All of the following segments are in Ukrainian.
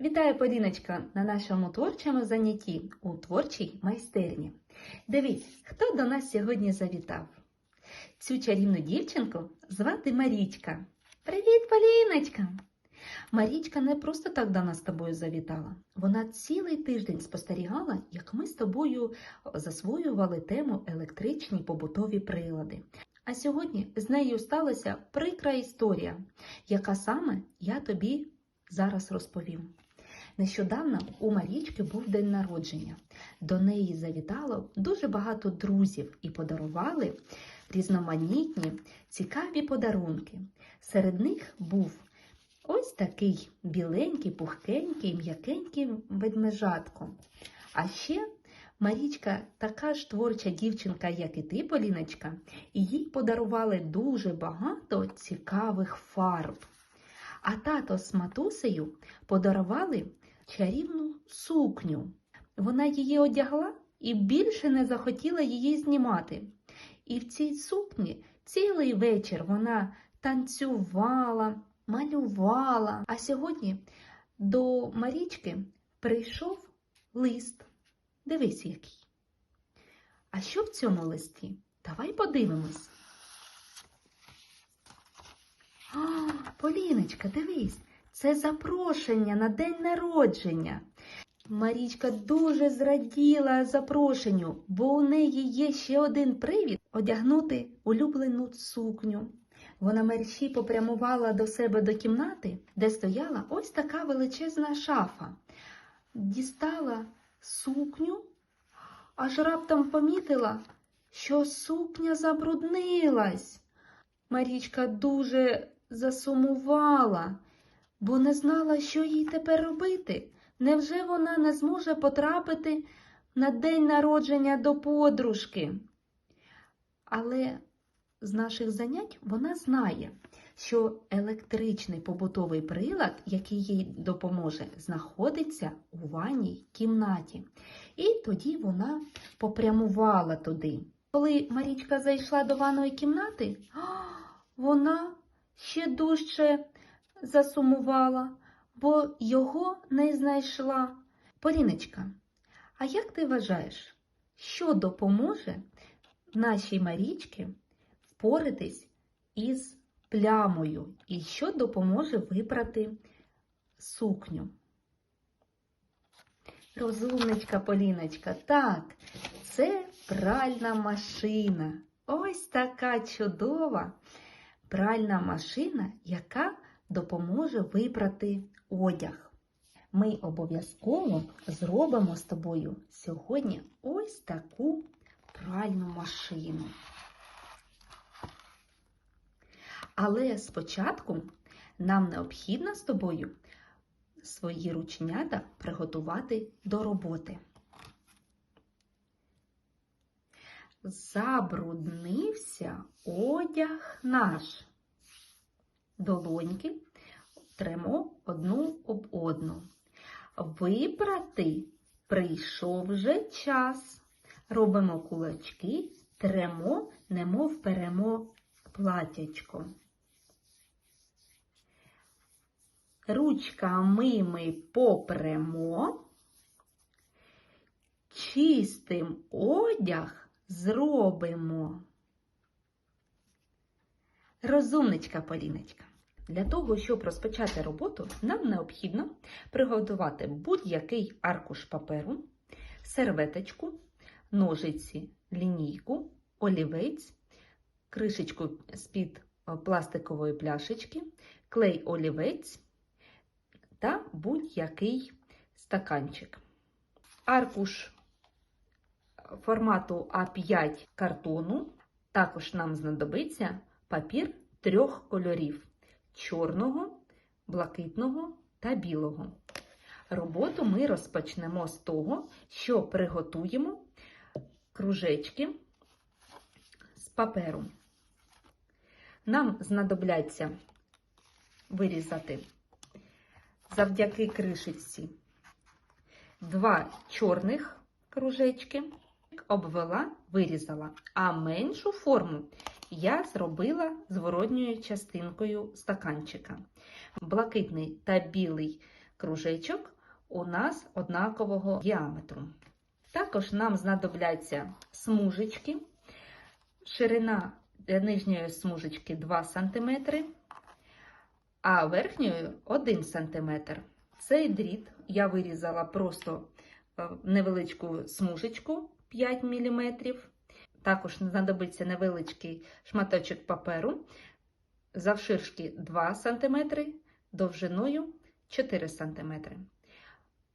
Вітаю, Поліночка, на нашому творчому занятті у творчій майстерні. Дивись, хто до нас сьогодні завітав. Цю чарівну дівчинку звати Марічка. Привіт, Поліночка! Марічка не просто так до нас з тобою завітала. Вона цілий тиждень спостерігала, як ми з тобою засвоювали тему електричні побутові прилади. А сьогодні з нею сталася прикра історія, яка саме я тобі зараз розповім. Нещодавно у Марічки був день народження. До неї завітало дуже багато друзів і подарували різноманітні цікаві подарунки. Серед них був ось такий біленький, пухкенький, м'якенький ведмежатко. А ще Марічка така ж творча дівчинка, як і ти, Поліночка, і їй подарували дуже багато цікавих фарб. А тато з матусею подарували чарівну сукню. Вона її одягла і більше не захотіла її знімати. І в цій сукні цілий вечір вона танцювала, малювала. А сьогодні до Марічки прийшов лист. Дивись який. А що в цьому листі? Давай подивимось. А, Поліночка, дивись, це запрошення на день народження. Марічка дуже зраділа запрошенню, бо у неї є ще один привід одягнути улюблену сукню. Вона мерщі попрямувала до себе до кімнати, де стояла ось така величезна шафа. Дістала сукню, аж раптом помітила, що сукня забруднилась. Марічка дуже засумувала, бо не знала, що їй тепер робити. Невже вона не зможе потрапити на день народження до подружки? Але з наших занять вона знає, що електричний побутовий прилад, який їй допоможе, знаходиться у ванній кімнаті. І тоді вона попрямувала туди. Коли Марічка зайшла до ванної кімнати, вона ще дужче засумувала, бо його не знайшла. Поліночка, а як ти вважаєш, що допоможе нашій Марічці впоратись із плямою і що допоможе випрати сукню? Розумничка Поліночка, так, це пральна машина. Ось така чудова пральна машина, яка допоможе випрати одяг. Ми обов'язково зробимо з тобою сьогодні ось таку пральну машину. Але спочатку нам необхідно з тобою свої ручнята приготувати до роботи. Забруднився одяг наш. Долоньки тремо одну об одну. Випрати прийшов вже час. Робимо кулачки, тремо, немов перемо платячко. Ручками ми попремо, чистим одяг зробимо. Розумничка Поліночка. Для того, щоб розпочати роботу, нам необхідно приготувати будь-який аркуш паперу, серветочку, ножиці, лінійку, олівець, кришечку з-під пластикової пляшечки, клей олівець та будь-який стаканчик. Аркуш формату А5 картону. Також нам знадобиться папір трьох кольорів чорного, блакитного та білого. Роботу ми розпочнемо з того, що приготуємо кружечки з паперу. Нам знадобляться вирізати завдяки кришечці два чорних кружечки, обвела, вирізала, а меншу форму я зробила зворотньою частинкою стаканчика. Блакитний та білий кружечок у нас однакового діаметру. Також нам знадобляться смужечки. Ширина нижньої смужечки 2 см, а верхньої 1 см. Цей дріт я вирізала просто е, невеличку смужечку 5 мм. Також знадобиться невеличкий шматочок паперу завширшки 2 см, довжиною 4 см.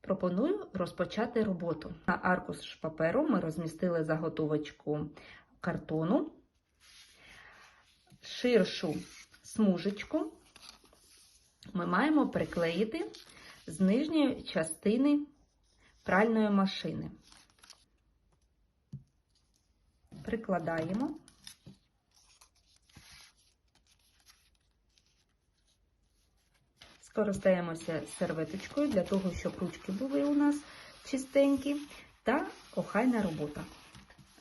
Пропоную розпочати роботу. На аркуш паперу ми розмістили заготовочку картону, ширшу смужечку ми маємо приклеїти з нижньої частини пральної машини. Прикладаємо. Скористаємося серветочкою для того, щоб ручки були у нас чистенькі та охайна робота.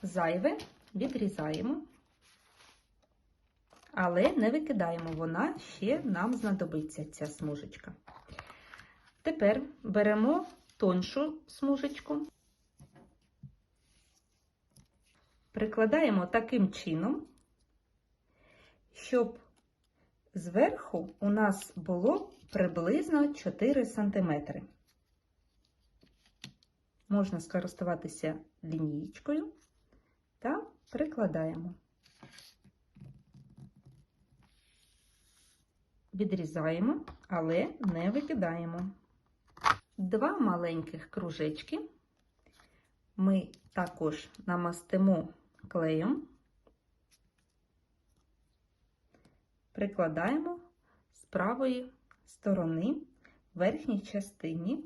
Зайве відрізаємо, але не викидаємо, вона ще нам знадобиться ця смужечка. Тепер беремо тоншу смужечку, прикладаємо таким чином, щоб зверху у нас було приблизно 4 см. Можна скористуватися лінієчкою та прикладаємо. Відрізаємо, але не викидаємо. Два маленьких кружечки ми також намастимо клеєм, прикладаємо з правої сторони верхній частині.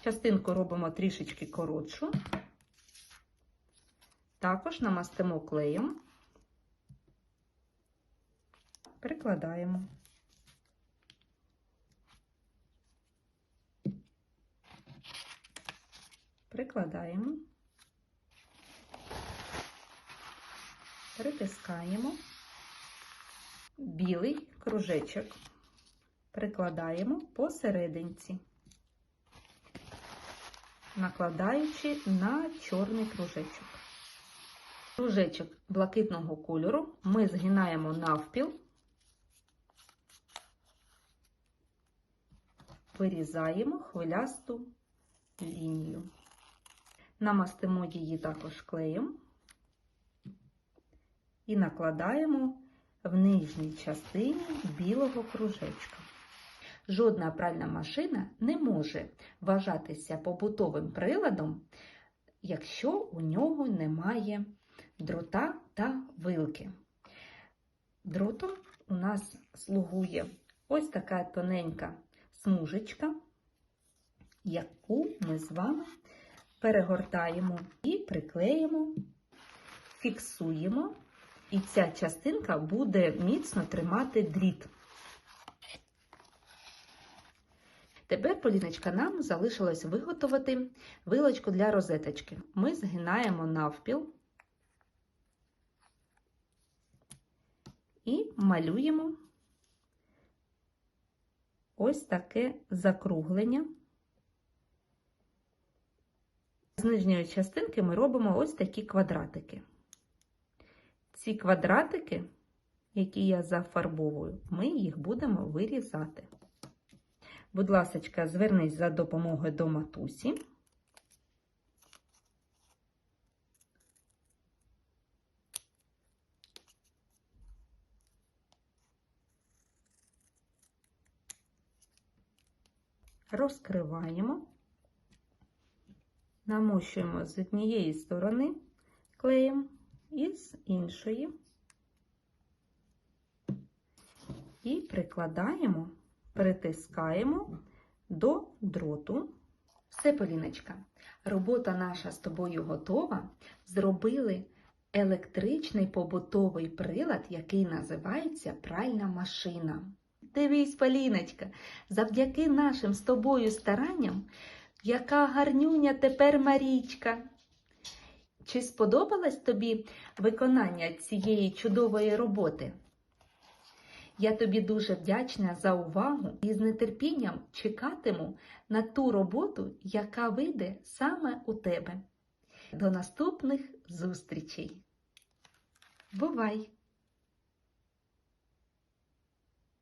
Частинку робимо трішечки коротшу, також намастимо клеєм, прикладаємо. Прикладаємо, притискаємо білий кружечок, прикладаємо посерединці, накладаючи на чорний кружечок. Кружечок блакитного кольору ми згинаємо навпіл, вирізаємо хвилясту лінію. Намастимо її також клеєм і накладаємо в нижній частині білого кружечка. Жодна пральна машина не може вважатися побутовим приладом, якщо у нього немає дрота та вилки. Дротом у нас слугує ось така тоненька смужечка, яку ми з вами перегортаємо і приклеїмо, фіксуємо, і ця частинка буде міцно тримати дріт. Тепер, Поліночка, нам залишилось виготовити вилочку для розеточки. Ми згинаємо навпіл і малюємо ось таке закруглення. З нижньої частинки ми робимо ось такі квадратики. Ці квадратики, які я зафарбовую, ми їх будемо вирізати. Будь ласка, звернись за допомогою до матусі. Розкриваємо, намощуємо з однієї сторони клеєм і з іншої, і прикладаємо, притискаємо до дроту. Все, Поліночка, робота наша з тобою готова. Зробили електричний побутовий прилад, який називається пральна машина. Дивись, Поліночка, завдяки нашим з тобою старанням, яка гарнюня тепер Марічка. Чи сподобалось тобі виконання цієї чудової роботи? Я тобі дуже вдячна за увагу і з нетерпінням чекатиму на ту роботу, яка вийде саме у тебе. До наступних зустрічей! Бувай!